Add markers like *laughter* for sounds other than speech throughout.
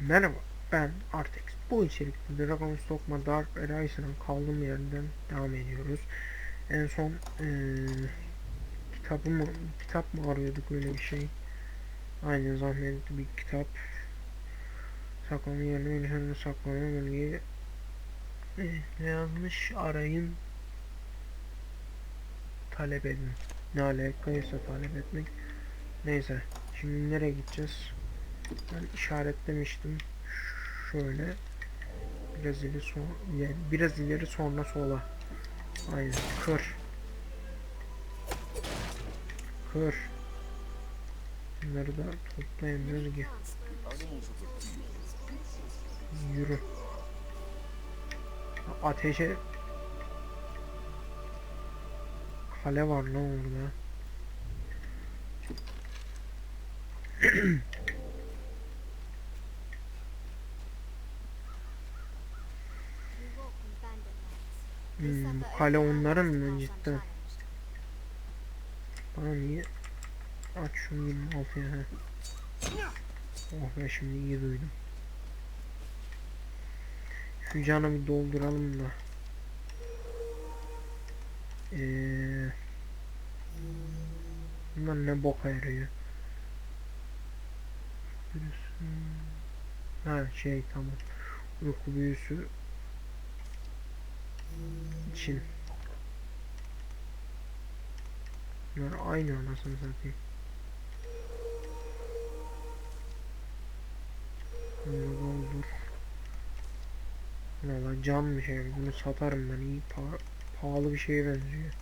Merhaba, ben Artex. Bu içerikte Dragon Dogma Dark Arisen'ın kaldığım yerden devam ediyoruz. En son eee kitabı mı, kitap mı arıyorduk öyle bir şey. Aynen zahmetli bir kitap. Saklanan yerine ölüsünü saklanan bölgeyi ne yazmış arayın talep edin. Ne alakaysa talep etmek. Neyse, şimdi nereye gideceğiz? Ben işaretlemiştim. Şöyle biraz ileri son biraz ileri sonra sola. Aynen. Kır. Kır. Bunları da toplayamıyoruz ki. Yürü. Ateşe kale var lan orada. *clears throat* Hmm, kale onların mı cidden? Bana niye? Aç şunu 26 ya. Oh be şimdi iyi duydum. Şu canı bir dolduralım da. Eee Bunlar ne boka yarıyor? Birisi... Ha şey tamam. Uyku büyüsü için. Bunlar aynı anasını satayım. Bunu doldur. Valla canmış yani bunu satarım ben iyi pa- pahalı bir şeye benziyor.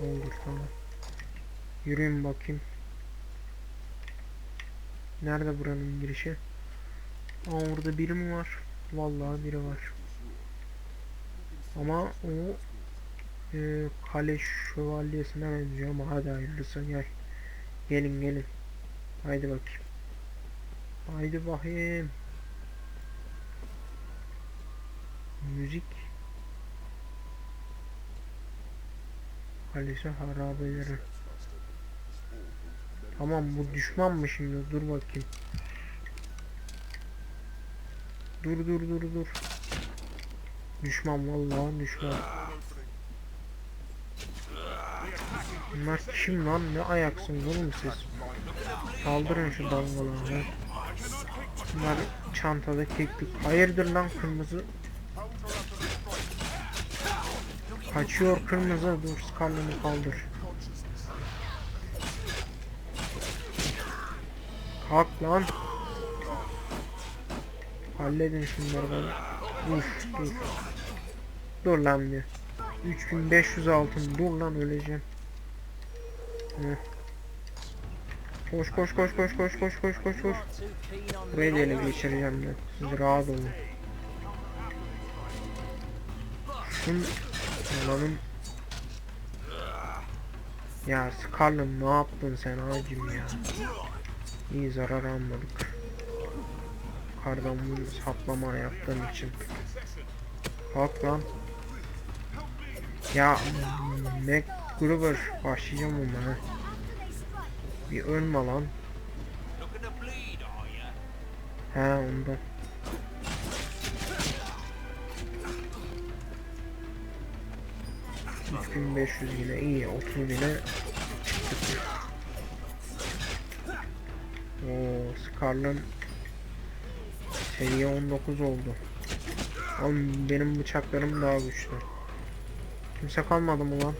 Doldur tamam. Yürüyün bakayım. Nerede buranın girişi? Aa orada biri mi var? Vallahi biri var. Ama o e, kale şövalyesine benziyor ama hadi hayırlısı gel. Gelin gelin. Haydi bakayım. Haydi bakayım. Müzik. Kalesi harabeleri. Tamam bu düşman mı şimdi? Dur bakayım. Dur dur dur dur. Düşman vallahi düşman. Bunlar kim lan? Ne ayaksınız oğlum siz? Kaldırın şu dalgaları. Bunlar çantada keklik. Hayırdır lan kırmızı? Kaçıyor kırmızı. Dur skarlını kaldır. Kalk lan. Halledin şunları bana. Uf dur. Dur lan bir. 3500 altın. Dur lan öleceğim. Heh. Koş koş koş koş koş koş koş koş koş. Burayı da ele geçireceğim ben. Siz rahat olun. Şun Ananın Ya Scarlet ne yaptın sen abicim ya İyi zarar almadık Kardan bunu saplama yaptığın için. Kalk lan. Ya Mac Gruber başlayacağım ona Bir ölme lan. He ondan 3500 yine iyi 30 bine çıktık. Oo Scar'ın seviye 19 oldu. Oğlum benim bıçaklarım daha güçlü. Kimse kalmadı mı lan?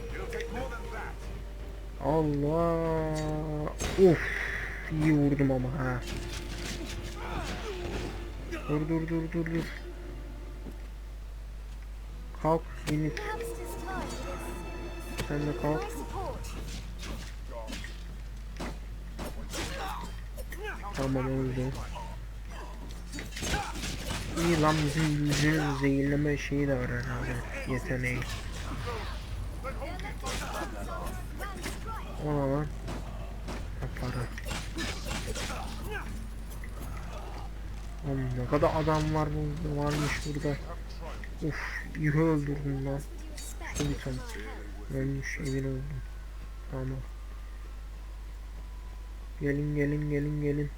Allah. Uf. iyi vurdum ama ha. Dur dur dur dur dur. Kalk init. Sen de kalk. Tamam öldü. İyi lan bizim yüzünün zehirleme şeyi de var herhalde. Yeteneği. Ona lan. Ha, para. Oğlum ne kadar adam var burada varmış burada. Uf iyi öldürdüm lan. Bir tane. Ölmüş emin oldum. Tamam. Gelin gelin gelin gelin.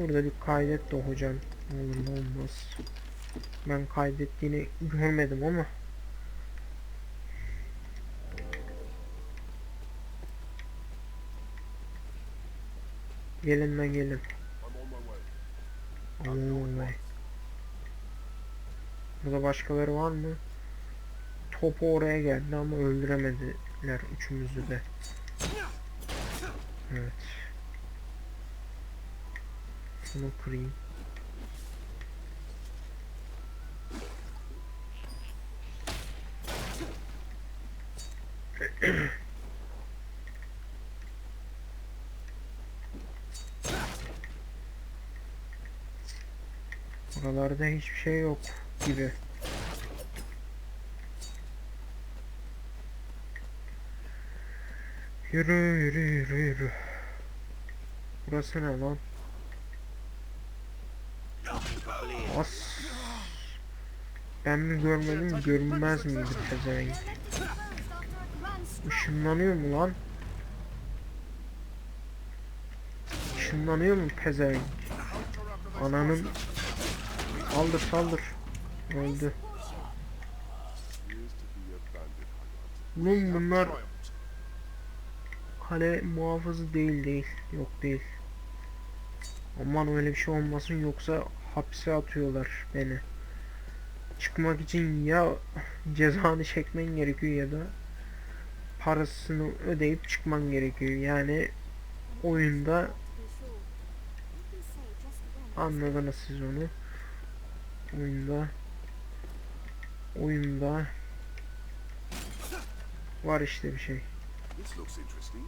Şurada bir kaydet de hocam. Olur ne olmaz. Ben kaydettiğini görmedim ama. Gelin lan gelin. Be. Burada başkaları var mı? Topu oraya geldi ama öldüremediler üçümüzü de. Evet. Şunu kırayım. *clears throat* Buralarda hiçbir şey yok gibi. Yürü yürü yürü yürü. Burası ne lan? As. Ben mi görmedim görünmez miydi pezevenk? Işınlanıyor mu lan? Işınlanıyor mu pezevenk? Ananın Saldır saldır. Öldü. Oğlum bunlar kale muhafızı değil değil. Yok değil. Aman öyle bir şey olmasın yoksa hapse atıyorlar beni. Çıkmak için ya cezanı çekmen gerekiyor ya da parasını ödeyip çıkman gerekiyor. Yani oyunda anladınız siz onu. Oyunda oyunda var işte bir şey. This looks interesting.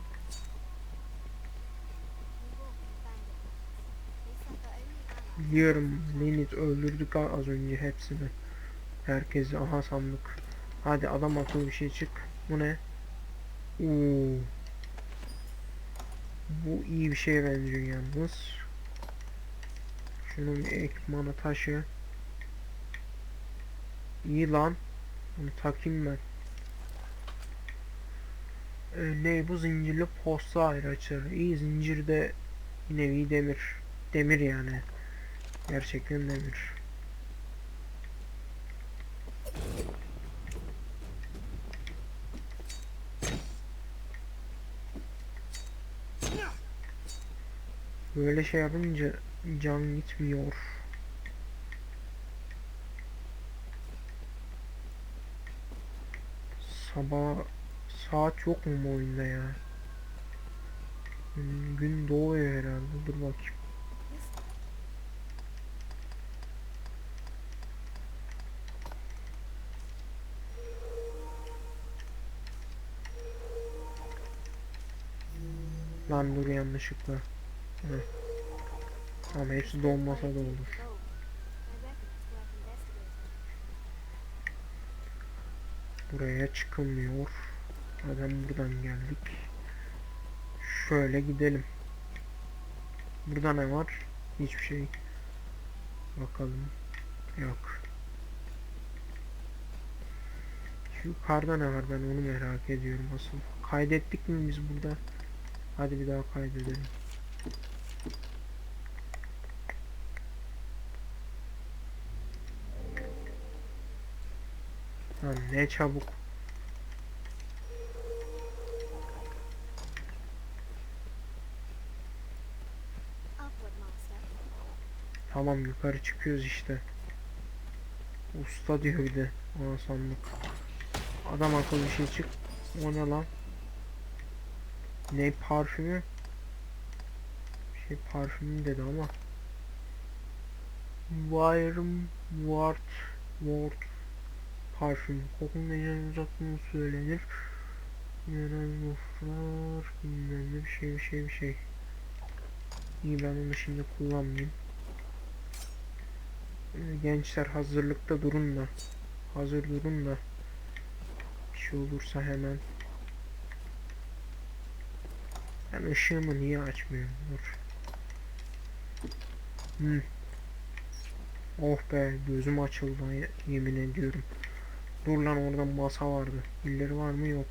Biliyorum Linit öldürdük az önce hepsini. Herkesi aha sandık. Hadi adam akıllı bir şey çık. Bu ne? Oo. Bu iyi bir şeye benziyor yalnız. Şunun bir ekipmanı taşı. İyi lan. Bunu takayım ben. Ee, ne bu zincirli posta ayraçları. İyi zincirde bir nevi demir. Demir yani. Gerçekten demir. Böyle şey yapınca can gitmiyor. Sabah saat yok mu bu oyunda ya? Hmm, Gün doğuyor herhalde. Dur bakayım. Lan dur yanlışlıkla. Hı. Tamam hepsi donmasa da olur. Buraya çıkılmıyor. Zaten buradan geldik. Şöyle gidelim. Burada ne var? Hiçbir şey. Bakalım. Yok. Yukarıda ne var ben onu merak ediyorum asıl. Kaydettik mi biz burada? Hadi bir daha kaydedelim. Lan ne çabuk. Tamam yukarı çıkıyoruz işte. Usta diyor bir de. Ana sandık. Adam akıllı bir şey çık. O ne lan? Ne parfümü? Şey parfümü dedi ama. Wyrm Ward Ward parfüm. Kokunun en uzaklığını söylenir. Yerel muflar bilmem bir şey bir şey bir şey. İyi ben onu şimdi kullanmayayım. Ee, Gençler hazırlıkta durun da. Hazır durun da. Bir şey olursa hemen. Ben ışığımı niye açmıyorum? Dur. Hmm. Oh be gözüm açıldı ye- yemin ediyorum. Dur lan orada masa vardı. Pilleri var mı? Yok.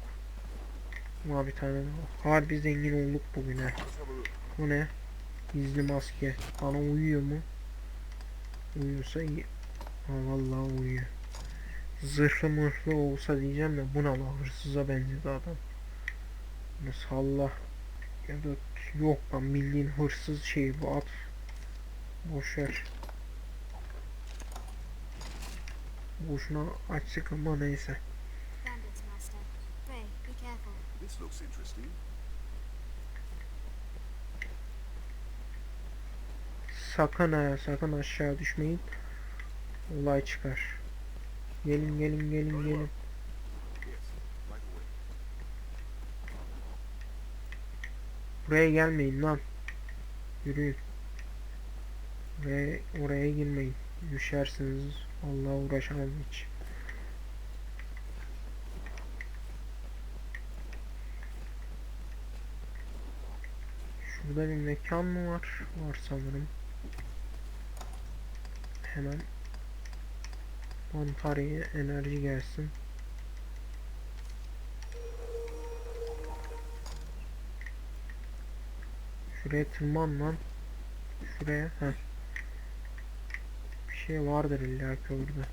Ama bir tane. Harbi zengin olduk bugün look. Bu ne? Gizli maske. Bana uyuyor mu? Uyuyorsa iyi. Ha vallahi uyuyor. Zırhlı mırhlı olsa diyeceğim de buna la hırsıza benzedi adam. Salla. Da yok lan bildiğin hırsız şey bu at. Boşver. Boşuna açtık ama neyse. Sakın ha sakın aşağı düşmeyin. Olay çıkar. Gelin gelin gelin gelin. Buraya gelmeyin lan. Yürüyün. Buraya, oraya girmeyin. Düşersiniz. Allah uğraşamam hiç. Şurada bir mekan mı var? Var sanırım. Hemen Antalya'ya enerji gelsin. Şuraya tırman. Şuraya. Heh. Bir şey vardır illa ki orada.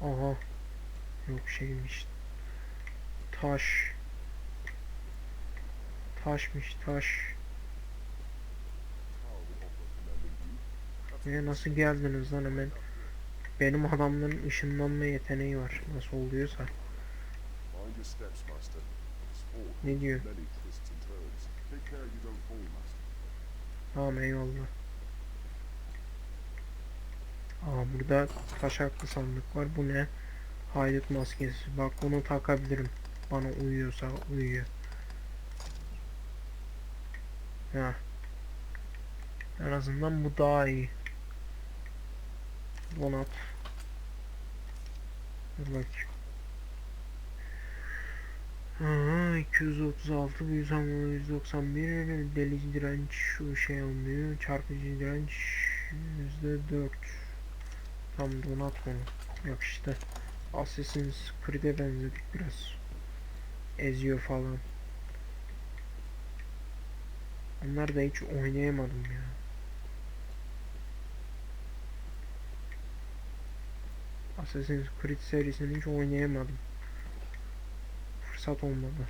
Aha. Yok şeymiş. Taş. Taşmış taş. Buraya nasıl geldiniz lan hemen? Benim adamların ışınlanma yeteneği var. Nasıl oluyorsa. Ne diyor? Tamam eyvallah. Aa burada taşaklı sandık var. Bu ne? Haydut maskesi. Bak bunu takabilirim. Bana uyuyorsa uyuyor. Ha. En azından bu daha iyi. Donat. Dur bakayım. Aha, 236, 191, delici direnç şu şey olmuyor, çarpıcı direnç %4. Tam donat onu. Yok işte. Assassin's Creed'e benzedik biraz. Eziyor falan. Onlar da hiç oynayamadım ya. Assassin's Creed serisini hiç oynayamadım. Fırsat olmadı.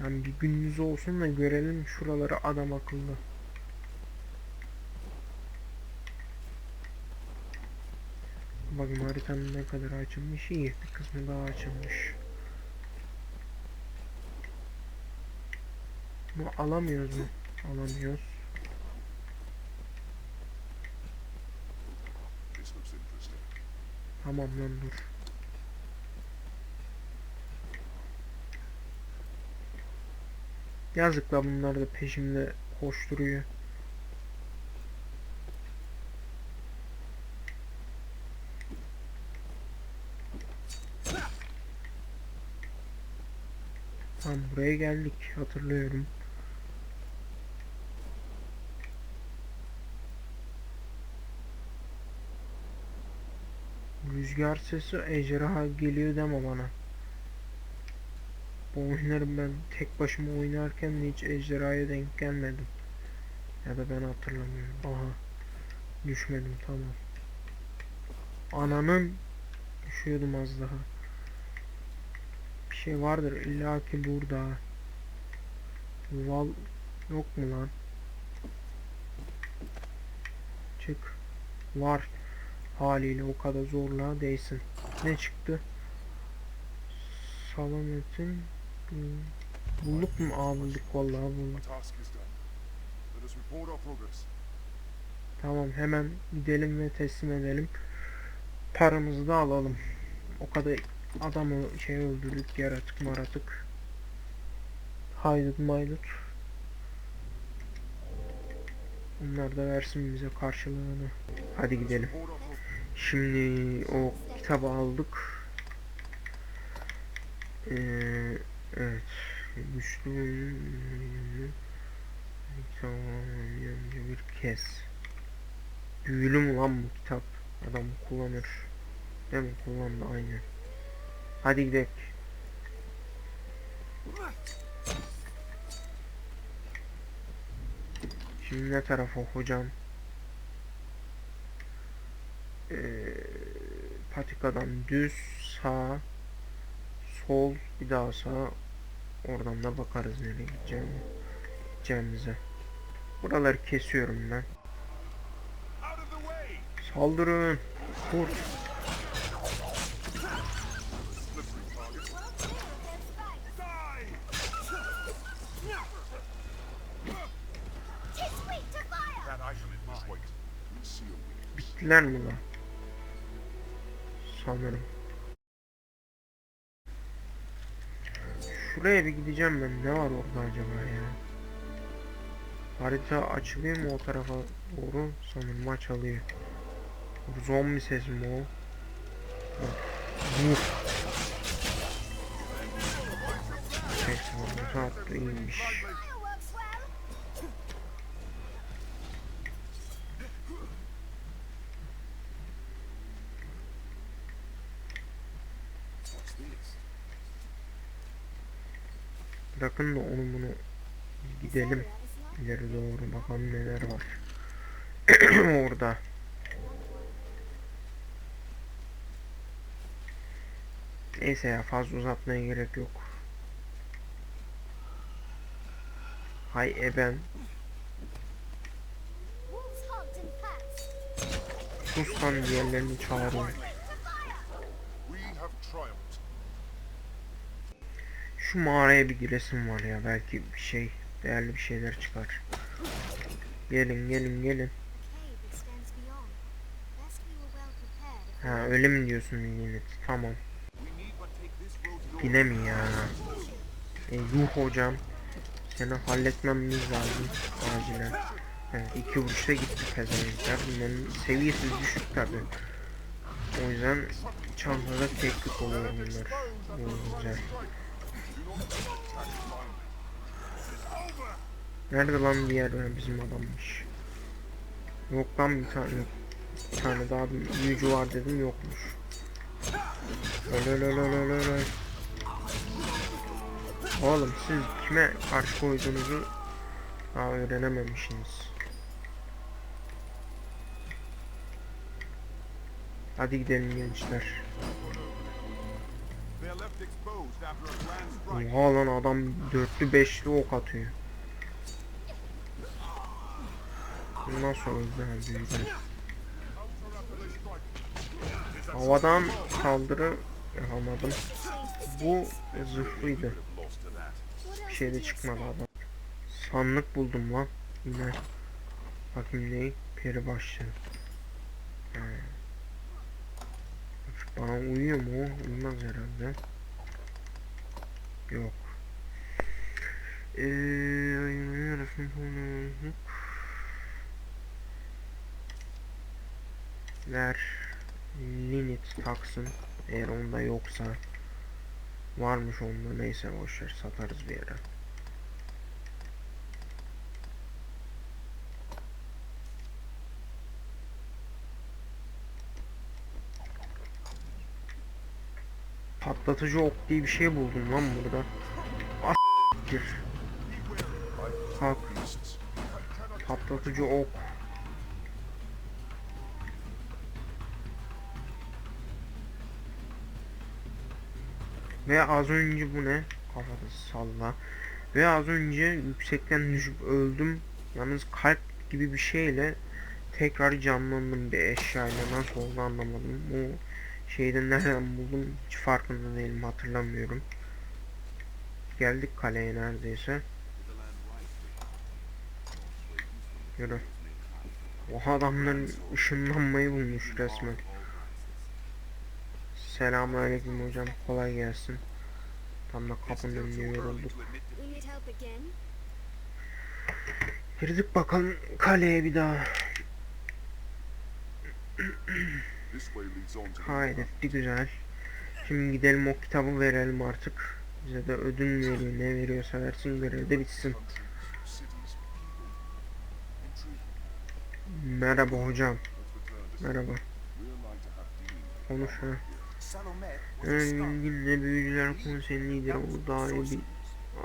Yani bir gününüz olsun da görelim şuraları adam akıllı. Bakın haritanın ne kadar açılmış iyi. Bir kısmı daha açılmış. Bunu alamıyoruz mu? Alamıyoruz. This looks interesting. Tamam lan dur. Yazık la bunlar da peşimde koşturuyor. Tamam buraya geldik hatırlıyorum. Rüzgar sesi ejderha geliyor deme bana. Bu oyunları ben tek başıma oynarken hiç ejderhaya denk gelmedim. Ya da ben hatırlamıyorum. Aha. Düşmedim tamam. Ananın düşüyordum az daha. Bir şey vardır illa ki burada. Val yok mu lan? Çık. Var haliyle o kadar zorluğa değsin. Ne çıktı? Salametin hmm, bulduk mu? Aa bulduk vallahi bulduk. Tamam hemen gidelim ve teslim edelim. Paramızı da alalım. O kadar adamı şey öldürdük yaratık maratık. Haydut maydut. Onlar da versin bize karşılığını. Hadi gidelim. Şimdi o kitabı aldık. Ee, evet. Güçlü oyun. Önce bir kez. Büyülü mü lan bu kitap? Adam kullanır. Değil mi? Kullandı aynen. Hadi gidelim. Şimdi ne tarafa hocam? Ee, patikadan düz sağ sol bir daha sağ oradan da bakarız nereye gideceğim gideceğimize. Buraları kesiyorum ben. Saldırın. Kurt. Bittiler mi lan? Sanırım. Şuraya bir gideceğim ben. Ne var orada acaba ya? Harita açılıyor mu o tarafa doğru? Sanırım açılıyor. Zombi sesi mi o? Vur. Neyse bu saat iyiymiş. Bırakın da onu bunu gidelim. İleri doğru bakalım neler var. *clears throat* Orada. Neyse ya fazla uzatmaya gerek yok. Hay eben. Wolves honked and pats. Sus lan diğerlerini çağırıyor. Şu mağaraya bir giresim var ya belki bir şey değerli bir şeyler çıkar. Gelin gelin gelin. Ha öyle mi diyorsun Linet? Tamam. Yine mi ya? E, yuh hocam. Seni halletmemiz lazım acilen. Evet, iki vuruşta gitti pezevenkler. Bunların seviyesi düşük tabi. O yüzden çantada teknik oluyor bunlar. Bu güzel. Nerede lan diğer Ha, bizim adammış. Yok lan bir tane. Bir tane daha bir büyücü var dedim yokmuş. Öl. Oğlum siz kime karşı koyduğunuzu daha öğrenememişsiniz. Hadi gidelim gençler. Oha lan adam dörtlü beşli ok atıyor. Nasıl öldü büyüler. Havadan saldırı yapamadım. Bu zırhlıydı. Bir şey de çıkmadı adam. Sandık buldum lan. Yine. Bakayım ne? Peri başlığı. He. Bana uyuyor mu o? Uymaz herhalde. Yok. Eee... Ver. Linit taksın. Eğer onda yoksa. Varmış onda neyse boşver satarız bir yere. Patlatıcı ok diye bir şey buldum lan burada. As**tir. Kalk. Patlatıcı ok. Ve az önce bu ne? Kafada salla. Ve az önce yüksekten düşüp öldüm. Yalnız kalp gibi bir şeyle tekrar canlandım bir eşyayla. Nasıl oldu anlamadım. Bu şeyden nereden buldum hiç farkında değilim hatırlamıyorum. Geldik kaleye neredeyse. Yürü. O adamların ışınlanmayı bulmuş resmen. Selamünaleyküm hocam. Kolay gelsin. Tam da kapının önüne yorulduk. Girdik bakalım kaleye bir daha. Hayretti güzel. Şimdi gidelim o kitabı verelim artık. Bize de ödül veriyor. Ne veriyorsa versin görev de bitsin. Merhaba hocam. Merhaba. Konuş ha. Star. bilgimle büyücüler konseyin lideri oldu. Daha iyi bir,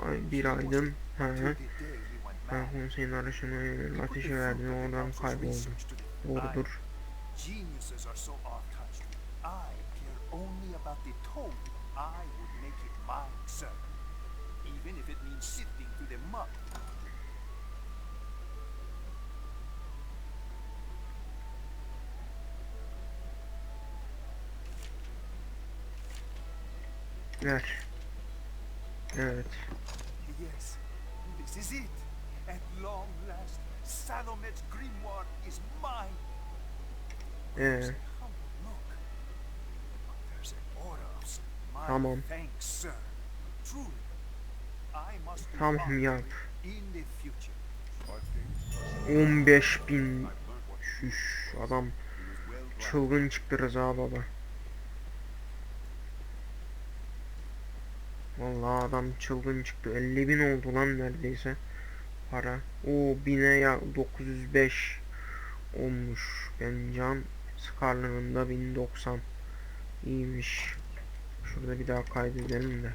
ay, bir aydım. Ha, mad. konseyin put ateşi the Oradan the Doğrudur. Geniuses are so off-touched. I care only about the tone. I would make it mine, sir. Even if it means sifting through the mud. Ver. Evet. Yes, this is it. At long last, Salomet's grimoire is mine. Ee, Tamam. Tamam yap. in the future. Five games. 15 bin. Şuş adam çılgın çıktı Rıza baba. Vallahi adam çılgın çıktı. 50 bin oldu lan neredeyse. Para. O bine ya 905 olmuş. Ben can Scarlet'ın da 1090. İyiymiş. Şurada bir daha kaydedelim de.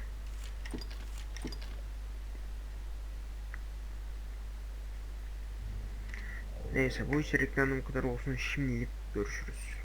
Neyse bu içeriklerden bu kadar olsun. Şimdilik görüşürüz.